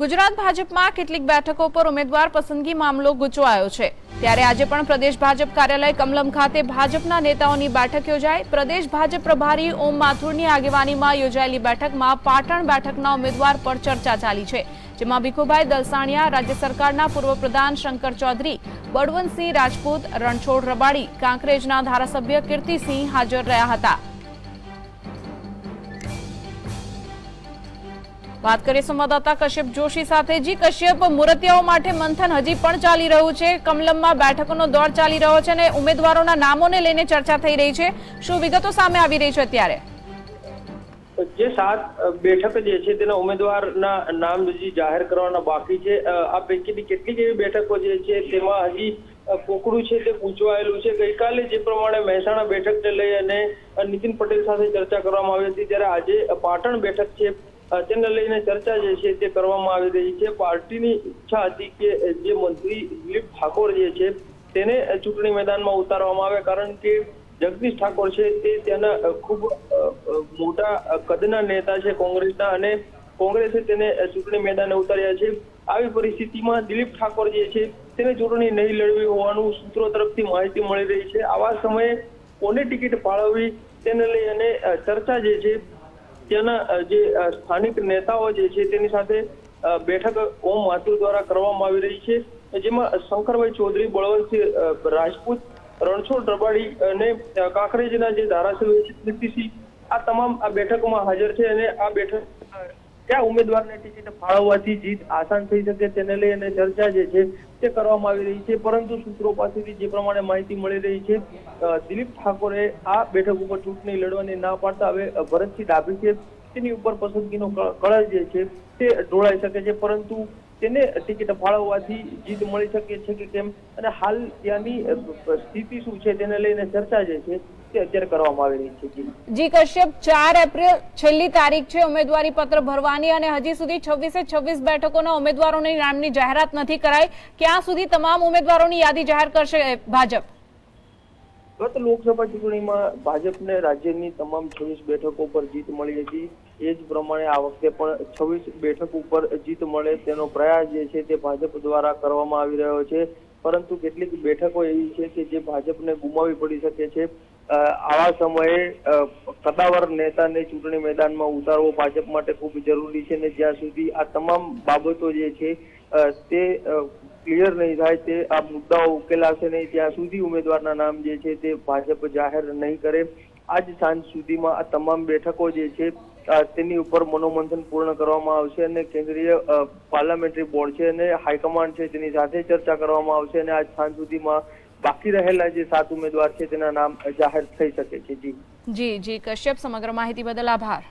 ગુજરાત ભાજપમાં કેટલીક બેઠકો પર ઉમેદવાર પસંદગી મામલો ગૂંચવાયો છે. ત્યારે આજે પણ પ્રદેશ ભાજપ કાર્યાલય કમલમ ખાતે ભાજપના નેતાઓની બેઠક યોજાઈ. પ્રદેશ ભાજપ પ્રભારી ઓમ માથુરની આગેવાનીમાં યોજાયેલી બેઠકમાં પાટણ બેઠકના ઉમેદવાર પર ચર્ચા ચાલી છે, જેમાં ભીખુભાઈ દલસાણિયા, રાજ્ય સરકારના પૂર્વ પ્રધાન શંકર ચૌધરી, બળવંતસિંહ રાજપૂત, રણછોડ રબાડી, કાંકરેજના ધારાસભ્ય કીર્તિસિંહ હાજર રહ્યા હતા. વાત કરીએ સંવાદદાતા કશ્યપ જોશી સાથે. જી, કશ્યપ, મુરતિયાઓ માટે મંથન હજી પણ ચાલી રહ્યું છે. કમલમમાં બેઠકોનો દોર ચાલી રહ્યો છે અને ઉમેદવારોના નામોને લઈને ચર્ચા થઈ રહી છે. શું વિગતો સામે આવી રહી છે અત્યારે? જે સાત બેઠક જે છે તેના ઉમેદવારના નામ હજી જાહેર કરવાના બાકી છે. આ પૈકીની કેટલીક એવી બેઠકો જે છે તેમાં હજી કોકડું છે તે પૂછવાયેલું છે. ગઈકાલે જે પ્રમાણે મહેસાણા બેઠકને લઈ અને નીતિન પટેલ સાથે ચર્ચા કરવામાં આવી હતી. ત્યારે આજે પાટણ બેઠક છે. તેને લઈને ચર્ચા જે છે તે કરવામાં આવી રહી છે. પાર્ટીની ઈચ્છા હતી કે જે મંત્રી દિલીપ ઠાકોર જે છે તેને ચૂંટણી મેદાનમાં ઉતારવામાં આવે. કારણ કે જગદીશ ઠાકોર છે તે તેના ખૂબ મોટા કદના નેતા છે કોંગ્રેસના અને કોંગ્રેસે તેને ચૂંટણી મેદાને ઉતાર્યા છે. આવી પરિસ્થિતિમાં દિલીપ ઠાકોર જે છે તેને ચૂંટણી નહીં લડવી હોવાનું સૂત્રો તરફથી માહિતી મળી રહી છે. આવા સમયે કોને ટિકિટ ફાળવવી તેને લઈ અને ચર્ચા જે છે ત્યાંના જે સ્થાનિક નેતાઓ જે છે તેની સાથે બેઠક ઓમ માથુર દ્વારા કરવામાં આવી રહી છે જેમાં શંકરભાઈ ચૌધરી, બળવંતસિંહ રાજપૂત, રણછોડ રબાડી અને કાંકરેજના જે ધારાસભ્ય છે આ તમામ આ બેઠકમાં હાજર છે અને આ બેઠક કયા ઉમેદવારને ટિકિટ ફાળવવાથી જીત આસાન થઈ શકે તેને લઈ અને ચર્ચા જે છે તે કરવામાં આવી રહી છે. પરંતુ સૂત્રો પાસેથી જે પ્રમાણે માહિતી મળી રહી છે દિલીપ ઠાકોરે આ બેઠક ઉપર ચૂંટણી લડવાની ના પાડતા હવે ભરતસિંહ ડાભી છે તેની ઉપર પસંદગીનો કળશ જે છે તે ઢોળાઈ શકે છે. પરંતુ તેને ટિકિટ ફાળવવાથી જીત મળી શકે છે કે કેમ? અને હાલ ત્યાંની સ્થિતિ શું છે તેને લઈને ચર્ચા જે છે અત્યારે કરવામાં આવી રહી છે જી. કશ્યપ ચાર એપ્રિલ છેલ્લી તારીખ છે ઉમેદવારી પત્ર ભરવાની અને હજી સુધી છવ્વીસે છવ્વીસ બેઠકોના ઉમેદવારોની નામની જાહેરાત નથી કરાઈ. ક્યાં સુધી તમામ ઉમેદવારોની યાદી જાહેર કરશે ભાજપ? ગત લોકસભા ચૂંટણીમાં ભાજપને રાજ્યની તમામ છવ્વીસ બેઠકો પર જીત મળી હતી. એ જ પ્રમાણે આ વખતે પણ છવ્વીસ બેઠક ઉપર જીત મળે તેનો પ્રયાસ જે છે તે ભાજપ દ્વારા કરવામાં આવી રહ્યો છે. પરંતુ કેટલીક બેઠકો એવી છે કે જે ભાજપને ગુમાવી પડી શકે છે. આવા સમયે કદાવર નેતાને ચૂંટણી મેદાનમાં ઉતારવો ભાજપ માટે ખૂબ જરૂરી છે ને જ્યાં સુધી આ તમામ બાબતો જે છે તે ક્લિયર નહીં થાય, તે આ મુદ્દાઓ ઉકેલાશે નહીં, ત્યાં સુધી ઉમેદવારના નામ જે છે તે ભાજપ જાહેર નહીં કરે. આજ સાંજ સુધીમાં આ તમામ બેઠકો જે છે તેની ઉપર મનોમંથન પૂર્ણ કરવામાં આવશે અને કેન્દ્રીય પાર્લામેન્ટરી બોર્ડ છે અને હાઈકમાન્ડ છે તેની સાથે ચર્ચા કરવામાં આવશે અને આજ સાંજ સુધીમાં બાકી રહેલા જે સાત ઉમેદવાર છે, તેના નામ જાહેર થઈ શકે છે. જી. જી કશ્યપ, સમગ્ર માહિતી બદલ આભાર.